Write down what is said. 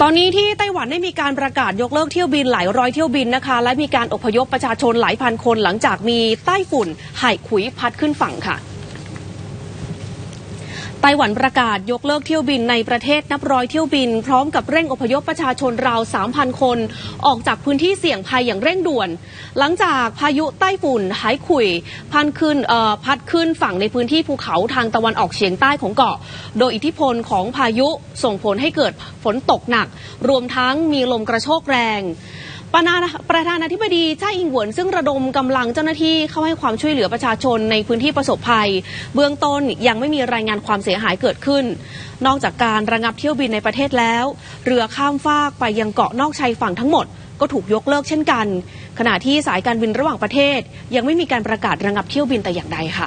ตอนนี้ที่ไต้หวันได้มีการประกาศยกเลิกเที่ยวบินหลายร้อยเที่ยวบินนะคะ และมีการอพยพประชาชนหลายพันคนหลังจากมีไต้ฝุ่นไห่ขุยพัดขึ้นฝั่งค่ะ ไต้หวันประกาศยกเลิกเที่ยวบินในประเทศนับร้อยเที่ยวบิน พร้อมกับเร่งอพยพประชาชนราว 3,000 คน ออกจากพื้นที่เสี่ยงภัยอย่างเร่งด่วน หลังจากพายุใต้ฝุ่นหายขุยพันขึ้นพัดขึ้นฝั่งในพื้นที่ภูเขาทางตะวันออกเฉียงใต้ของเกาะ โดยอิทธิพลของพายุส่งผลให้เกิดฝนตกหนัก รวมทั้งมีลมกระโชกแรง ประธานาประธานาธิบดีจ้าอิงหวนซึ่งระดมกำลังเจ้าหน้าที่เข้าให้ความช่วยเหลือประชาชนในพื้นที่ประสบภัย เบื้องต้นยังไม่มีรายงานความเสียหายเกิดขึ้น นอกจากการระงับเที่ยวบินในประเทศแล้ว เรือข้ามฟากไปยังเกาะนอกชายฝั่งทั้งหมด ก็ถูกยกเลิกเช่นกัน ขณะที่สายการบินระหว่างประเทศ ยังไม่มีการประกาศระงับเที่ยวบินแต่อย่างใดค่ะ